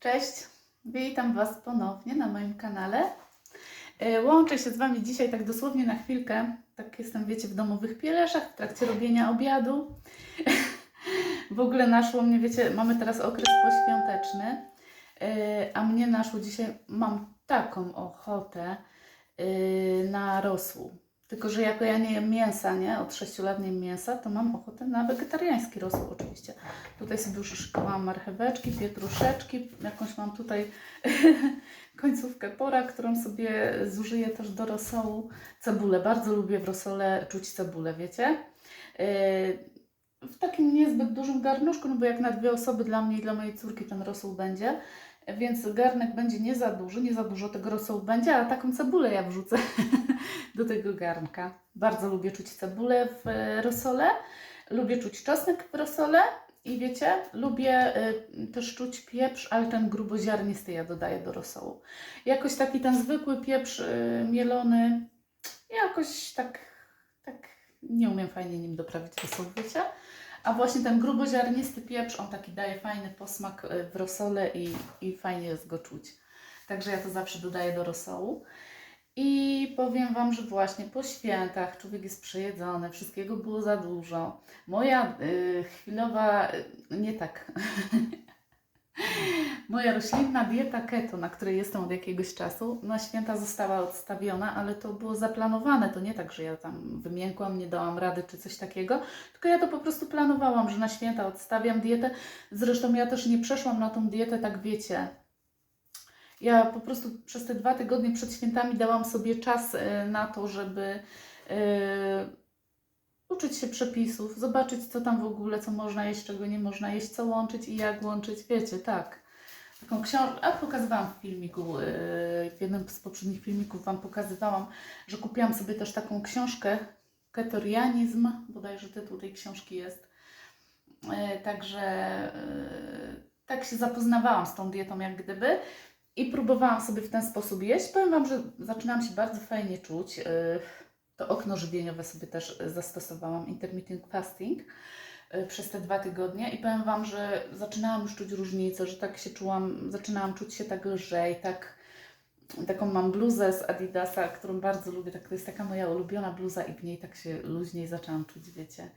Cześć, witam Was ponownie na moim kanale. E, Łączę się z Wami dzisiaj tak dosłownie na chwilkę. Tak jestem, wiecie, w domowych pieleszach w trakcie robienia obiadu. w ogóle naszło mnie, wiecie, mamy teraz okres poświąteczny, e, a mnie naszło dzisiaj, mam taką ochotę e, na rosół. Tylko, że jako ja nie jem mięsa, nie? Od 6 lat nie jem mięsa, to mam ochotę na wegetariański rosół oczywiście. Tutaj sobie już szykowałam marcheweczki, pietruszeczki, jakąś mam tutaj końcówkę pora, którą sobie zużyję też do rosołu. Cebulę, bardzo lubię w rosole czuć cebulę, wiecie? Yy, W takim niezbyt dużym garnuszku, no bo jak na dwie osoby dla mnie i dla mojej córki ten rosół będzie, więc garnek będzie nie za duży, nie za dużo tego rosołu będzie, a taką cebulę ja wrzucę do tego garnka. Bardzo lubię czuć cebulę w e, rosole, lubię czuć czosnek w rosole i wiecie, lubię y, też czuć pieprz, ale ten gruboziarnisty ja dodaję do rosołu. Jakoś taki ten zwykły pieprz y, mielony, jakoś tak, tak nie umiem fajnie nim doprawić rosołu, wiecie? A właśnie ten gruboziarnisty pieprz, on taki daje fajny posmak y, w rosole i, i fajnie jest go czuć. Także ja to zawsze dodaję do rosołu. I powiem Wam, że właśnie po świętach człowiek jest przejedzony, wszystkiego było za dużo. Moja y, chwilowa, y, nie tak, moja roślinna dieta keto, na której jestem od jakiegoś czasu, na święta została odstawiona, ale to było zaplanowane. To nie tak, że ja tam wymiękłam, nie dałam rady czy coś takiego, tylko ja to po prostu planowałam, że na święta odstawiam dietę. Zresztą ja też nie przeszłam na tą dietę, tak wiecie, ja po prostu przez te dwa tygodnie przed świętami dałam sobie czas e, na to, żeby e, uczyć się przepisów, zobaczyć co tam w ogóle, co można jeść, czego nie można jeść, co łączyć i jak łączyć, wiecie, tak. Taką książkę, a pokazywałam w filmiku, e, w jednym z poprzednich filmików Wam pokazywałam, że kupiłam sobie też taką książkę, Ketorianizm, bodajże tytuł tej książki jest. E, Także e, tak się zapoznawałam z tą dietą jak gdyby. I próbowałam sobie w ten sposób jeść. Powiem Wam, że zaczynałam się bardzo fajnie czuć. Yy, To okno żywieniowe sobie też zastosowałam, intermittent fasting, yy, przez te dwa tygodnie. I powiem Wam, że zaczynałam już czuć różnicę, że tak się czułam, zaczynałam czuć się tak lżej, tak taką mam bluzę z Adidasa, którą bardzo lubię, tak, to jest taka moja ulubiona bluza i w niej tak się luźniej zaczęłam czuć, wiecie.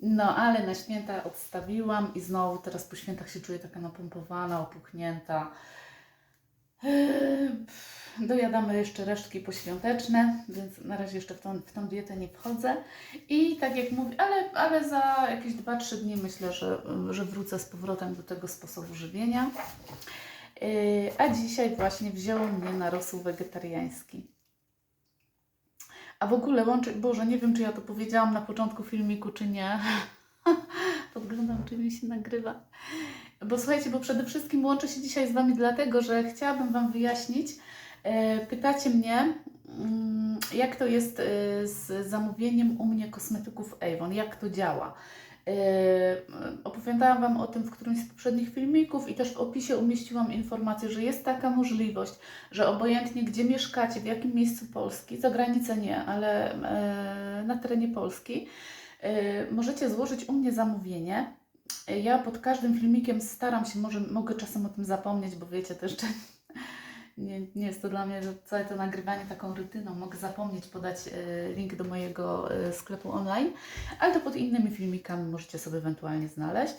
No, ale na święta odstawiłam i znowu teraz po świętach się czuję taka napompowana, opuchnięta. Dojadamy jeszcze resztki poświąteczne, więc na razie jeszcze w tą, w tą dietę nie wchodzę. I tak jak mówię, ale, ale za jakieś 2-3 dni myślę, że, że wrócę z powrotem do tego sposobu żywienia. Eee, A dzisiaj właśnie wzięło mnie na rosół wegetariański. A w ogóle łączy, Boże, nie wiem czy ja to powiedziałam na początku filmiku, czy nie. Podglądam, czy mi się nagrywa. Bo słuchajcie, bo przede wszystkim łączę się dzisiaj z Wami dlatego, że chciałabym Wam wyjaśnić. E, Pytacie mnie, mm, jak to jest e, z zamówieniem u mnie kosmetyków Avon, jak to działa. E, Opowiadałam Wam o tym w którymś z poprzednich filmików i też w opisie umieściłam informację, że jest taka możliwość, że obojętnie gdzie mieszkacie, w jakim miejscu Polski, za granicę nie, ale na terenie Polski, możecie złożyć u mnie zamówienie. Ja pod każdym filmikiem staram się, może mogę czasem o tym zapomnieć, bo wiecie też, że nie, nie jest to dla mnie całe to nagrywanie taką rutyną. Mogę zapomnieć podać e, link do mojego e, sklepu online, ale to pod innymi filmikami możecie sobie ewentualnie znaleźć.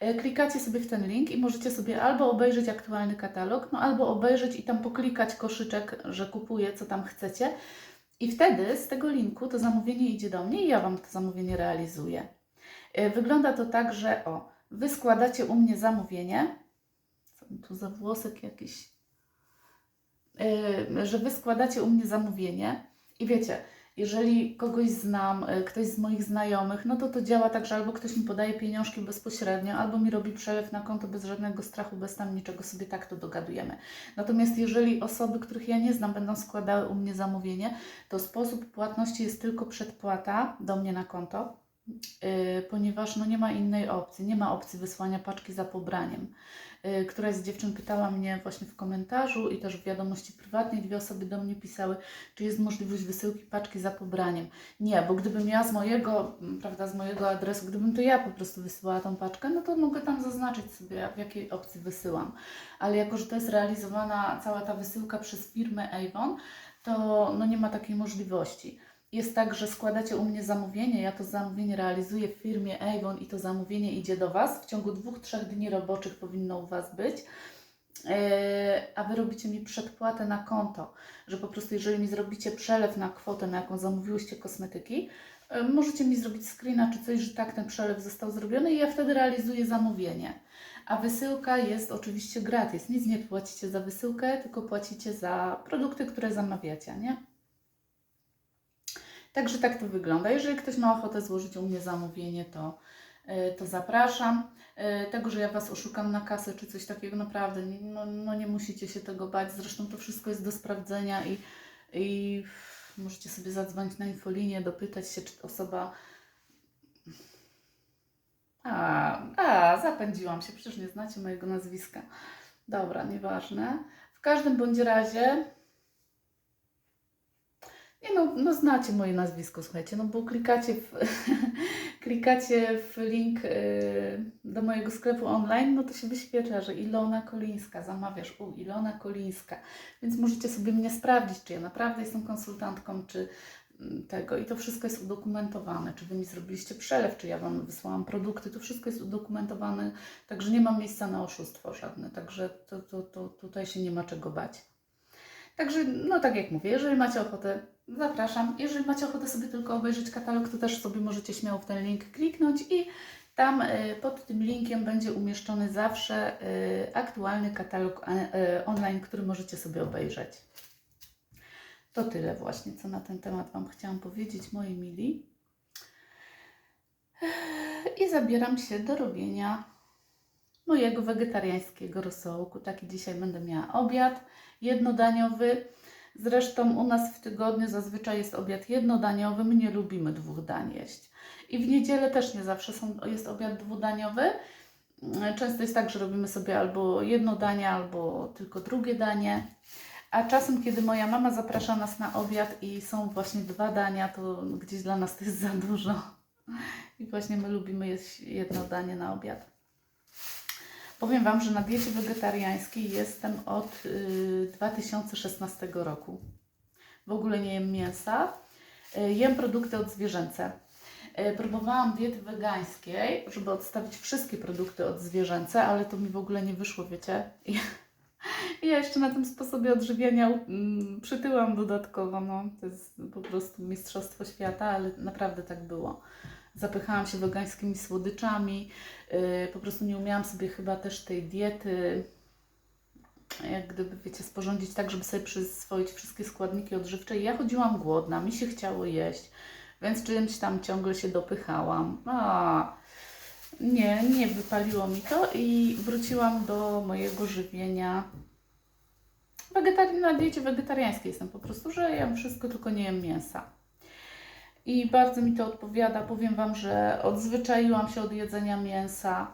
E, Klikacie sobie w ten link i możecie sobie albo obejrzeć aktualny katalog, no albo obejrzeć i tam poklikać koszyczek, że kupuję, co tam chcecie. I wtedy z tego linku to zamówienie idzie do mnie i ja Wam to zamówienie realizuję. E, Wygląda to tak, że o, Wy składacie u mnie zamówienie. Co tu za włosek jakiś? E, Że Wy składacie u mnie zamówienie i wiecie, jeżeli kogoś znam, e, ktoś z moich znajomych, no to to działa tak, że albo ktoś mi podaje pieniążki bezpośrednio, albo mi robi przelew na konto bez żadnego strachu, bez tam niczego, sobie tak to dogadujemy. Natomiast jeżeli osoby, których ja nie znam, będą składały u mnie zamówienie, to sposób płatności jest tylko przedpłata do mnie na konto ponieważ no nie ma innej opcji, nie ma opcji wysłania paczki za pobraniem. Y, Któraś z dziewczyn pytała mnie właśnie w komentarzu i też w wiadomości prywatnej, dwie osoby do mnie pisały, czy jest możliwość wysyłki paczki za pobraniem. Nie, bo gdybym ja z mojego, prawda, z mojego adresu, gdybym to ja po prostu wysyłała tą paczkę, no to mogę tam zaznaczyć sobie, w jakiej opcji wysyłam. Ale jako, że to jest realizowana cała ta wysyłka przez firmę Avon, to no nie ma takiej możliwości. Jest tak, że składacie u mnie zamówienie, ja to zamówienie realizuję w firmie Avon i to zamówienie idzie do Was. W ciągu dwóch, trzech dni roboczych powinno u Was być. Eee, A Wy robicie mi przedpłatę na konto, że po prostu jeżeli mi zrobicie przelew na kwotę, na jaką zamówiłyście kosmetyki, e, możecie mi zrobić screena czy coś, że tak ten przelew został zrobiony i ja wtedy realizuję zamówienie. A wysyłka jest oczywiście gratis. Nic nie płacicie za wysyłkę, tylko płacicie za produkty, które zamawiacie, nie? Także tak to wygląda. Jeżeli ktoś ma ochotę złożyć u mnie zamówienie, to, y, to zapraszam. Y, Tego, że ja Was oszukam na kasę czy coś takiego, naprawdę no, no nie musicie się tego bać. Zresztą to wszystko jest do sprawdzenia i, i możecie sobie zadzwonić na infolinię, dopytać się, czy osoba. A, a, zapędziłam się, przecież nie znacie mojego nazwiska. Dobra, nieważne. W każdym bądź razie. Nie no, no znacie moje nazwisko, słuchajcie, no bo klikacie w, klikacie w link y, do mojego sklepu online, no to się wyświetla, że Ilona Kolińska, zamawiasz u Ilona Kolińska, więc możecie sobie mnie sprawdzić, czy ja naprawdę jestem konsultantką, czy mm, tego. I to wszystko jest udokumentowane, czy Wy mi zrobiliście przelew, czy ja Wam wysłałam produkty, to wszystko jest udokumentowane, także nie ma miejsca na oszustwo żadne, także to, to, to tutaj się nie ma czego bać. Także, no tak jak mówię, jeżeli macie ochotę, zapraszam. Jeżeli macie ochotę sobie tylko obejrzeć katalog, to też sobie możecie śmiało w ten link kliknąć i tam y, pod tym linkiem będzie umieszczony zawsze y, aktualny katalog y, online, który możecie sobie obejrzeć. To tyle właśnie, co na ten temat Wam chciałam powiedzieć, moi mili. I zabieram się do robienia mojego wegetariańskiego rosołku. Taki dzisiaj będę miała obiad jednodaniowy. Zresztą u nas w tygodniu zazwyczaj jest obiad jednodaniowy. My nie lubimy dwóch dań jeść. I w niedzielę też nie zawsze są, jest obiad dwudaniowy. Często jest tak, że robimy sobie albo jedno danie, albo tylko drugie danie. A czasem, kiedy moja mama zaprasza nas na obiad i są właśnie dwa dania, to gdzieś dla nas to jest za dużo. I właśnie my lubimy jeść jedno danie na obiad. Powiem Wam, że na diecie wegetariańskiej jestem od y, 2016 roku. W ogóle nie jem mięsa. Y, jem produkty odzwierzęce. Y, próbowałam diety wegańskiej, żeby odstawić wszystkie produkty odzwierzęce, ale to mi w ogóle nie wyszło, wiecie. Ja jeszcze na tym sposobie odżywiania mm, przytyłam dodatkowo. No, to jest po prostu mistrzostwo świata, ale naprawdę tak było zapychałam się wegańskimi słodyczami, yy, po prostu nie umiałam sobie chyba też tej diety, jak gdyby, wiecie, sporządzić tak, żeby sobie przyswoić wszystkie składniki odżywcze. I ja chodziłam głodna, mi się chciało jeść, więc czymś tam ciągle się dopychałam. A, nie, nie wypaliło mi to i wróciłam do mojego żywienia wegetari- na diecie wegetariańskiej jestem po prostu, że jem wszystko, tylko nie jem mięsa. I bardzo mi to odpowiada. Powiem Wam, że odzwyczaiłam się od jedzenia mięsa.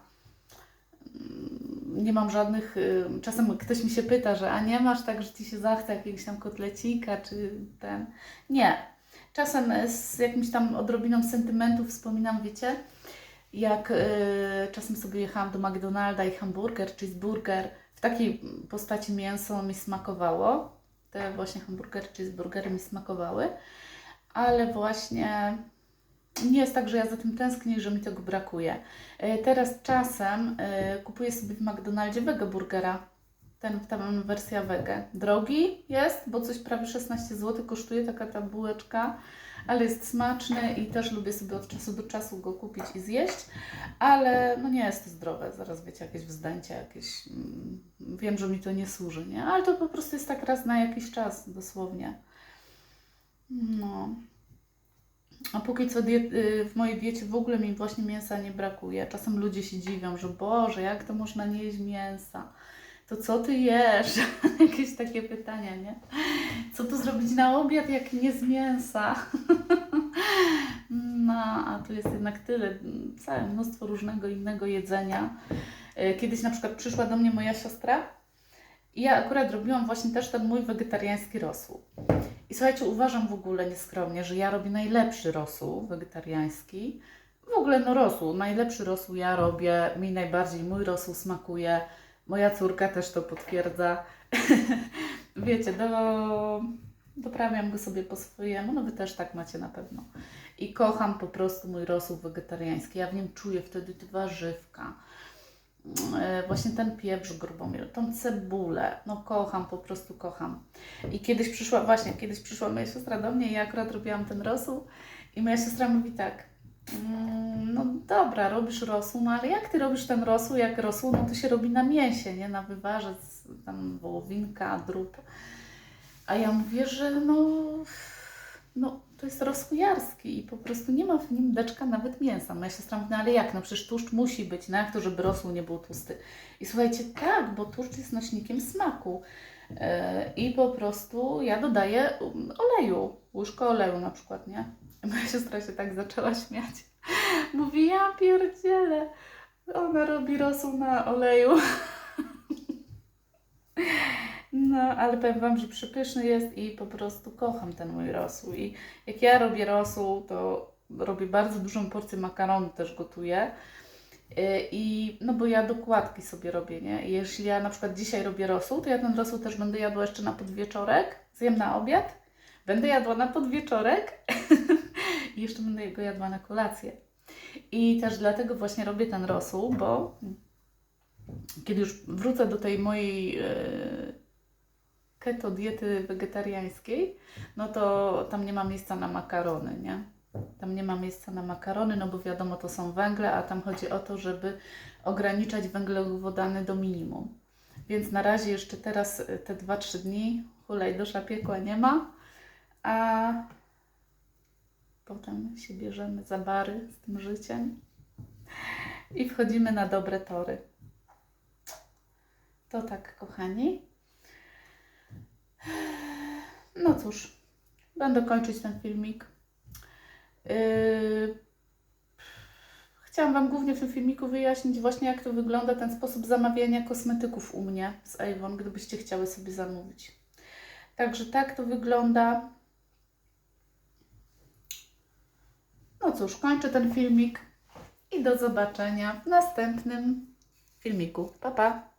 Mm, Nie mam żadnych. y, Czasem ktoś mi się pyta, że a nie masz tak, że ci się zachce jakiegoś tam kotlecika, czy ten. Nie. Czasem y, z jakimś tam odrobiną sentymentu wspominam, wiecie, jak y, czasem sobie jechałam do McDonalda i hamburger, cheeseburger w takiej postaci mięso mi smakowało. Te właśnie hamburgery, cheeseburgery mi smakowały ale właśnie nie jest tak, że ja za tym tęsknię i że mi tego brakuje. E, Teraz czasem e, kupuję sobie w McDonaldzie wege burgera. Ten, ta wersja wege. Drogi jest, bo coś prawie 16 zł kosztuje taka ta bułeczka, ale jest smaczny i też lubię sobie od czasu do czasu go kupić i zjeść, ale no nie jest to zdrowe. Zaraz wiecie, jakieś wzdęcia, jakieś... Mm, wiem, że mi to nie służy, nie? Ale to po prostu jest tak raz na jakiś czas, dosłownie. No. A póki co y, w mojej diecie w ogóle mi właśnie mięsa nie brakuje. Czasem ludzie się dziwią, że Boże, jak to można nie jeść mięsa? To co ty jesz? Jakieś takie pytania, nie? Co tu zrobić na obiad, jak nie z mięsa? No, a tu jest jednak tyle, całe mnóstwo różnego innego jedzenia. E, Kiedyś na przykład przyszła do mnie moja siostra i ja akurat robiłam właśnie też ten mój wegetariański rosół. I słuchajcie, uważam w ogóle nieskromnie, że ja robię najlepszy rosół wegetariański. W ogóle no rosół, najlepszy rosół ja robię, mi najbardziej mój rosół smakuje. Moja córka też to potwierdza. Wiecie, do, doprawiam go sobie po swojemu, no wy też tak macie na pewno. I kocham po prostu mój rosół wegetariański. Ja w nim czuję wtedy te warzywka, właśnie ten pieprz grubomierny, tą cebulę. No kocham, po prostu kocham. I kiedyś przyszła, właśnie kiedyś przyszła moja siostra do mnie i ja akurat robiłam ten rosół i moja siostra mówi tak, "Mm, no dobra, robisz rosół, no ale jak ty robisz ten rosół, jak rosół, no to się robi na mięsie, nie, na wywarzec, tam wołowinka, drób. A ja mówię, że no, no to jest rosół jarski i po prostu nie ma w nim deczka nawet mięsa. Moja siostra mówi, no ale jak, no przecież tłuszcz musi być, no jak to, żeby rosół nie był tłusty. I słuchajcie, tak, bo tłuszcz jest nośnikiem smaku. E, I po prostu ja dodaję um, oleju, łyżkę oleju na przykład, nie? Moja siostra się tak zaczęła śmiać. Mówi, ja pierdzielę, ona robi rosół na oleju. No, ale powiem Wam, że przepyszny jest i po prostu kocham ten mój rosół. I jak ja robię rosół, to robię bardzo dużą porcję makaronu też gotuję. Yy, I no bo ja dokładki sobie robię, nie? Jeśli ja na przykład dzisiaj robię rosół, to ja ten rosół też będę jadła jeszcze na podwieczorek, zjem na obiad, będę jadła na podwieczorek i jeszcze będę go jadła na kolację. I też dlatego właśnie robię ten rosół, bo kiedy już wrócę do tej mojej yy, keto diety wegetariańskiej, no to tam nie ma miejsca na makarony, nie? Tam nie ma miejsca na makarony, no bo wiadomo, to są węgle, a tam chodzi o to, żeby ograniczać węglowodany do minimum. Więc na razie jeszcze teraz y, te 2-3 dni hulaj dusza piekła nie ma, a potem się bierzemy za bary z tym życiem i wchodzimy na dobre tory. To tak, kochani. No cóż, będę kończyć ten filmik. Yy, Chciałam Wam głównie w tym filmiku wyjaśnić właśnie, jak to wygląda ten sposób zamawiania kosmetyków u mnie z Avon, gdybyście chciały sobie zamówić. Także tak to wygląda. No cóż, kończę ten filmik i do zobaczenia w następnym filmiku. Pa, pa!